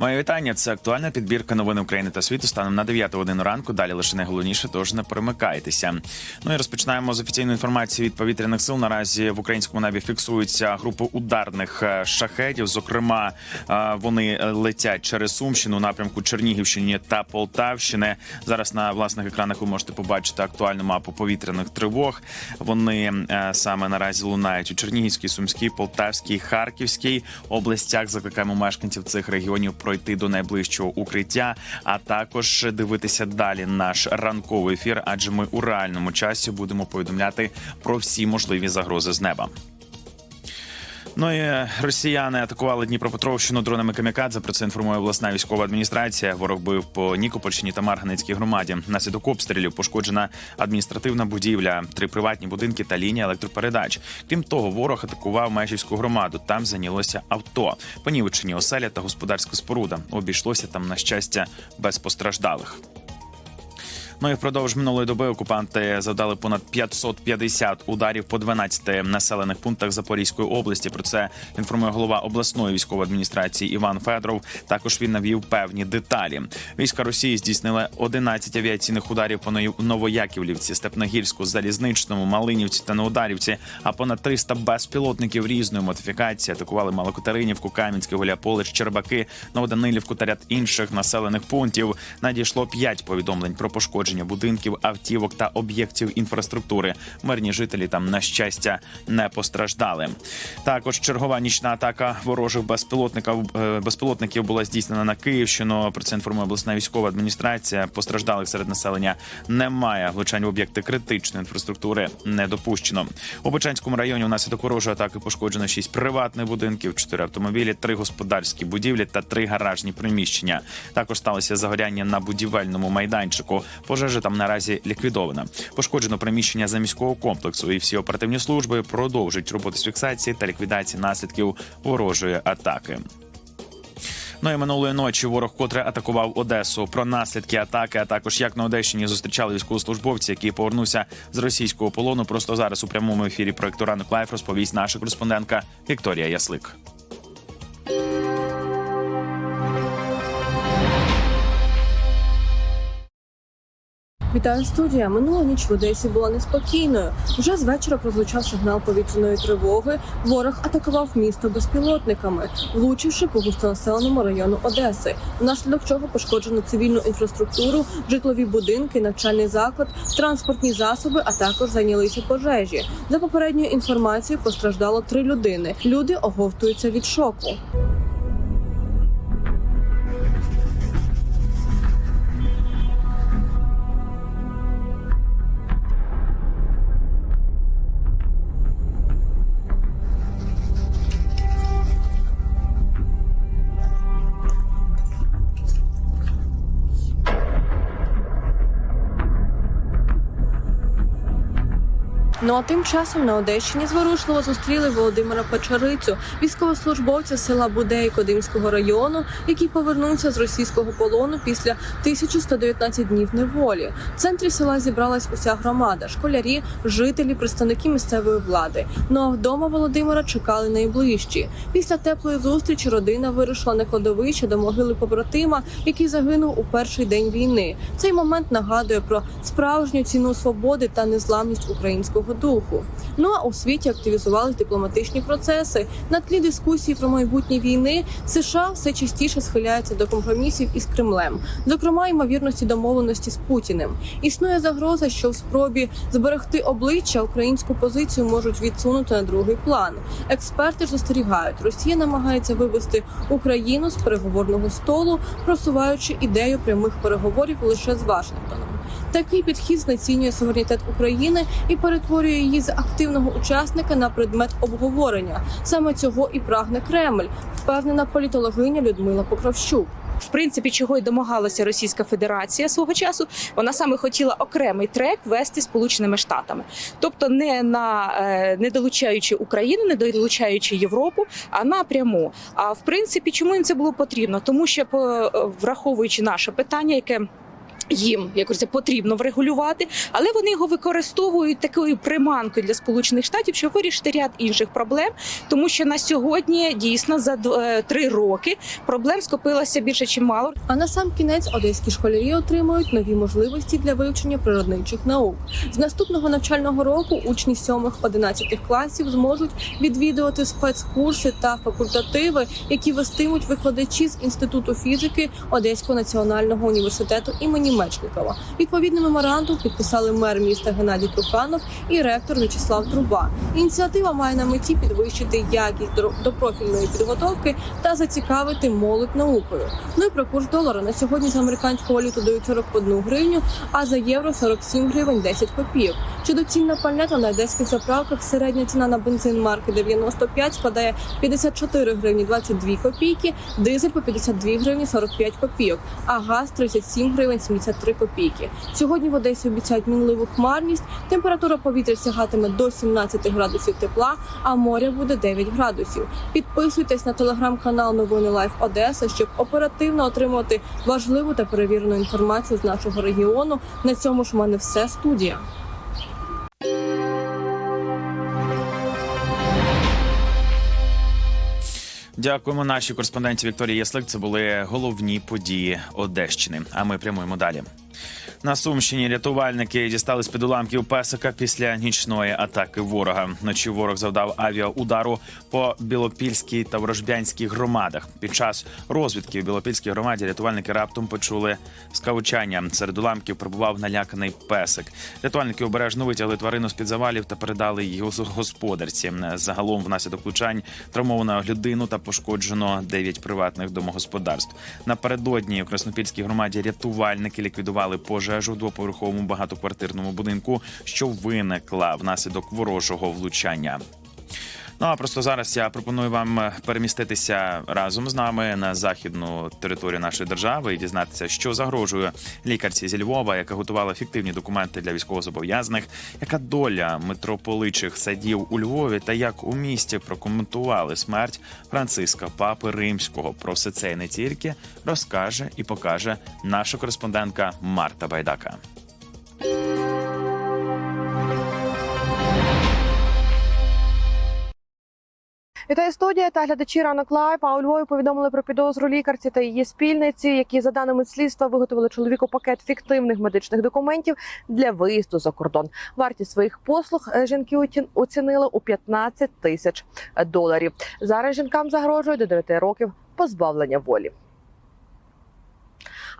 Моє вітання. Це актуальна підбірка новин України та світу станом на 9 годину ранку. Далі лише найголовніше, тож не перемикайтеся. Ну і розпочинаємо з офіційної інформації від повітряних сил. Наразі в українському небі фіксуються групи ударних е, шахетів. Зокрема, е, вони летять через Сумщину напрямку Чернігівщини та Полтавщини. Зараз на власних екранах ви можете побачити актуальну мапу повітряних тривог. Вони е, саме наразі лунають у Чернігівській, Сумській, Полтавській, Харківській областях. Закликаємо мешканців цих регіонів пройти до найближчого укриття, а також дивитися далі наш ранковий ефір, адже ми у реальному часі будемо повідомляти про всі можливі загрози з неба. Ну і росіяни атакували Дніпропетровщину дронами камікадзе. Про це інформує обласна військова адміністрація. Ворог бив по Нікопольщині та Марганецькій громаді. Наслідок обстрілів пошкоджена адміністративна будівля, три приватні будинки та лінія електропередач. Крім того, ворог атакував Межівську громаду. Там зайнялося авто, понівечені оселя та господарська споруда. Обійшлося там на щастя без постраждалих. Ну і впродовж минулої доби окупанти завдали понад 550 ударів по 12 населених пунктах Запорізької області. Про це інформує голова обласної військової адміністрації Іван Федоров. Також він навів певні деталі. Війська Росії здійснили 11 авіаційних ударів по Новояківлівці, Степногірську, Залізничному, Малинівці та Новодарівці. А понад 300 безпілотників різної модифікації атакували Малокатеринівку, Кам'янське, Гуляполич, Чербаки, Новоданилівку та ряд інших населених пунктів. Надійшло 5 повідомлень про пошкодження будинків, автівок та об'єктів інфраструктури. Мирні жителі там на щастя не постраждали. Також чергова нічна атака ворожих безпілотників е, безпілотників була здійснена на Київщину. Про це інформує обласна військова адміністрація. Постраждалих серед населення немає. Влучань в об'єкти критичної інфраструктури не допущено. У Бочанському районі внаслідок ворожої атаки пошкоджено 6 приватних будинків, 4 автомобілі, 3 господарські будівлі та 3 гаражні приміщення. Також сталося загоряння на будівельному майданчику. Пожежа там наразі ліквідована. Пошкоджено приміщення заміського комплексу, і всі оперативні служби продовжують роботи з фіксації та ліквідації наслідків ворожої атаки. Ну і минулої ночі ворог котре атакував Одесу. Про наслідки атаки, а також як на Одещині зустрічали військовослужбовці, які повернувся з російського полону. Просто зараз у прямому ефірі проекту Ранок Лайф розповість наша кореспондентка Вікторія Яслик. Вітаю студія. Минула ніч в Одесі була неспокійною. Вже з вечора прозвучав сигнал повітряної тривоги. Ворог атакував місто безпілотниками, влучивши по густонаселеному району Одеси, внаслідок чого пошкоджено цивільну інфраструктуру, житлові будинки, навчальний заклад, транспортні засоби, а також зайнялися пожежі. За попередньою інформацією постраждало три людини. Люди оговтуються від шоку. Ну а тим часом на Одещині зворушливо зустріли Володимира Печарицю, військовослужбовця села Будеї Кодимського району, який повернувся з російського полону після 1119 днів неволі. В центрі села зібралась уся громада, школярі, жителі, представники місцевої влади. Ну а вдома Володимира чекали найближчі. Після теплої зустрічі родина вирушила на кладовище до могили побратима, який загинув у перший день війни. Цей момент нагадує про справжню ціну свободи та незламність українського духу. Ну а у світі активізувались дипломатичні процеси. На тлі дискусії про майбутнє війни США все частіше схиляються до компромісів із Кремлем, зокрема ймовірності домовленості з Путіним. Існує загроза, що в спробі зберегти обличчя українську позицію можуть відсунути на другий план. Експерти ж застерігають, Росія намагається вивести Україну з переговорного столу, просуваючи ідею прямих переговорів лише з Вашингтоном. Такий підхід знецінює суверенітет України і перетворює її з активного учасника на предмет обговорення. Саме цього і прагне Кремль, впевнена політологиня Людмила Покровщук. в принципі, чого й домагалася Російська Федерація свого часу. Вона саме хотіла окремий трек вести Сполученими Штатами, тобто не на е, не долучаючи Україну, не долучаючи Європу, а напряму. А в принципі, чому їм це було потрібно? Тому що враховуючи наше питання, яке їм як потрібно врегулювати, але вони його використовують такою приманкою для сполучених штатів, щоб вирішити ряд інших проблем, тому що на сьогодні дійсно за е, три роки проблем скопилося більше, чим мало. А на сам кінець одеські школярі отримують нові можливості для вивчення природничих наук. З наступного навчального року учні 7-11 класів зможуть відвідувати спецкурси та факультативи, які вестимуть викладачі з інституту фізики Одеського національного університету імені Мечникова. Відповідний меморандум підписали мер міста Геннадій Труханов і ректор В'ячеслав Труба. Ініціатива має на меті підвищити якість до- профільної підготовки та зацікавити молодь наукою. Ну і про курс долара на сьогодні за американську валюту дають 41 гривню, а за євро 47 гривень 10 копійок. Щодо цін на пальне, то на одеських заправках середня ціна на бензин марки 95 складає 54 гривні 22 копійки, дизель по 52 гривні 45 копійок, а газ 37 гривень 73 копійки. Сьогодні в Одесі обіцяють мінливу хмарність. Температура повітря сягатиме до 17 градусів тепла, а моря буде 9 градусів. Підписуйтесь на телеграм-канал Новини Лайф Одеса, щоб оперативно отримувати важливу та перевірену інформацію з нашого регіону. На цьому ж в мене все студія. Дякуємо нашій кореспонденті Вікторії Яслик. Це були головні події Одещини. А ми прямуємо далі. На Сумщині рятувальники дістали з під уламків песика після нічної атаки ворога. Вночі ворог завдав авіаудару по Білопільській та Ворожбянській громадах. Під час розвідки в Білопільській громаді рятувальники раптом почули скавучання. Серед уламків прибував наляканий песик. Рятувальники обережно витягли тварину з під завалів та передали її господарці. Загалом, внаслідок влучань травмовано людину та пошкоджено 9 приватних домогосподарств. Напередодні у Краснопільській громаді рятувальники ліквідували пожежу в двоповерховому багатоквартирному будинку, що виникла внаслідок ворожого влучання. Ну а просто зараз я пропоную вам переміститися разом з нами на західну територію нашої держави і дізнатися, що загрожує лікарці зі Львова, яка готувала фіктивні документи для військовозобов'язаних, яка доля митрополичих садів у Львові та як у місті прокоментували смерть Франциска Папи Римського. Про все це і не тільки розкаже і покаже наша кореспондентка Марта Байдака. Вітаю студія та глядачі ранок лайв. А у Львові повідомили про підозру лікарці та її спільниці, які за даними слідства виготовили чоловіку пакет фіктивних медичних документів для виїзду за кордон. Вартість своїх послуг е, жінки оцінили у 15 тисяч доларів. Зараз жінкам загрожує до 9 років позбавлення волі.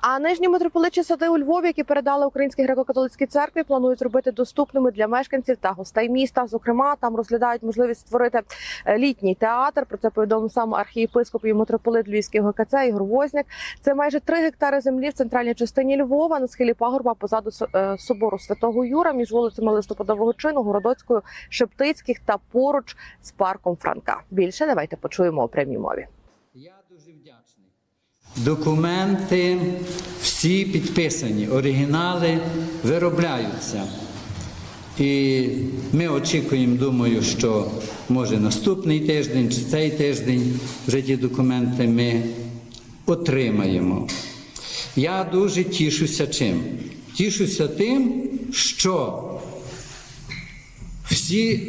А нижні митрополичі сади у Львові, які передали Українській греко-католицькій церкві, планують зробити доступними для мешканців та гостей міста. Зокрема, там розглядають можливість створити е, літній театр. Про це повідомив сам архієпископ і митрополит Львівський ГКЦ Ігор Возняк. Це майже 3 гектари землі в центральній частині Львова на схилі пагорба позаду е, собору Святого Юра між вулицями Листопадового чину, Городоцькою, Шептицьких та поруч з парком Франка. Більше давайте почуємо у прямій мові. Документи всі підписані, оригінали виробляються. І ми очікуємо, думаю, що може наступний тиждень чи цей тиждень вже ті документи ми отримаємо. Я дуже тішуся чим? Тішуся тим, що всі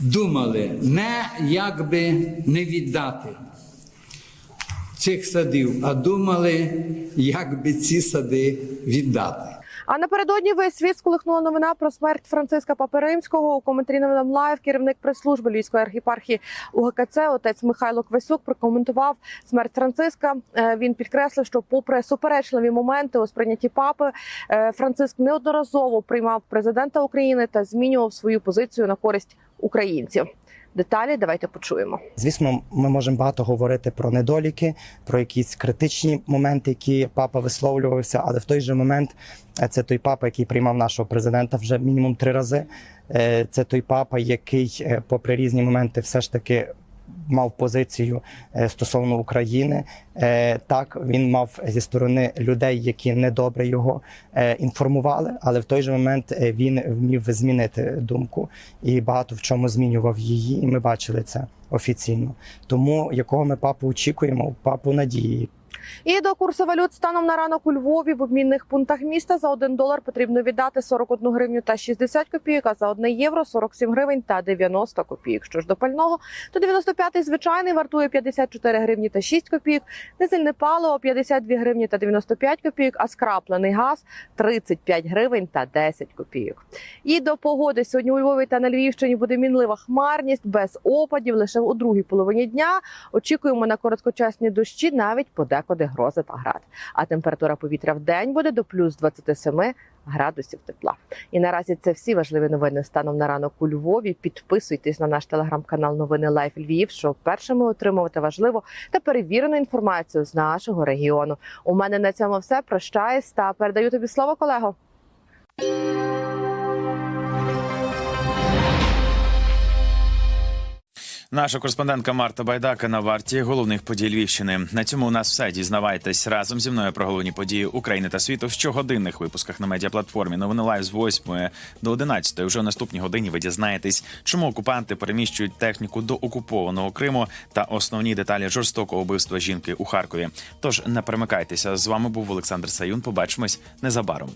думали не як би не віддати цих садів, а думали, як би ці сади віддати. А напередодні весь світ сколихнула новина про смерть Франциска Папи Римського. У коментарі новинам лайв керівник прес-служби Львівської архіпархії УГКЦ отець Михайло Квасюк прокоментував смерть Франциска. Е, Він підкреслив, що, попри суперечливі моменти у сприйнятті папи, е, Франциск неодноразово приймав президента України та змінював свою позицію на користь українців. Деталі давайте почуємо. Звісно, ми можемо багато говорити про недоліки, про якісь критичні моменти, які папа висловлювався, але в той же момент е, це той папа, який приймав нашого президента вже мінімум три рази. Е, Це той папа, який, е, попри різні моменти, все ж таки. Мав позицію е, стосовно України. Е, Так, він мав зі сторони людей, які недобре його е, інформували, але в той же момент він вмів змінити думку і багато в чому змінював її. І ми бачили це офіційно. Тому якого ми папу очікуємо? Папу надії. І до курсу валют станом на ранок у Львові в обмінних пунктах міста за 1 долар потрібно віддати 41 гривню та 60 копійок, а за 1 євро 47 гривень та 90 копійок. Що ж до пального, то 95-й звичайний вартує 54 гривні та 6 копійок, дизельне паливо 52 гривні та 95 копійок, а скраплений газ 35 гривень та 10 копійок. І до погоди сьогодні у Львові та на Львівщині буде мінлива хмарність без опадів лише у другій половині дня. Очікуємо на короткочасні дощі, навіть подекуди грози та град. А температура повітря в день буде до плюс 27 градусів тепла. І наразі це всі важливі новини станом на ранок у Львові. Підписуйтесь на наш телеграм-канал Новини Лайф Львів, щоб першими отримувати важливу та перевірену інформацію з нашого регіону. У мене на цьому все. Прощаюсь та передаю тобі слово, колего. Наша кореспондентка Марта Байдака на варті головних подій Львівщини. На цьому у нас все. Дізнавайтесь разом зі мною про головні події України та світу в щогодинних випусках на медіаплатформі. Новини лайв з 8 до 11. Вже у наступній годині ви дізнаєтесь, чому окупанти переміщують техніку до окупованого Криму та основні деталі жорстокого вбивства жінки у Харкові. Тож не перемикайтеся. З вами був Олександр Саюн. Побачимось незабаром.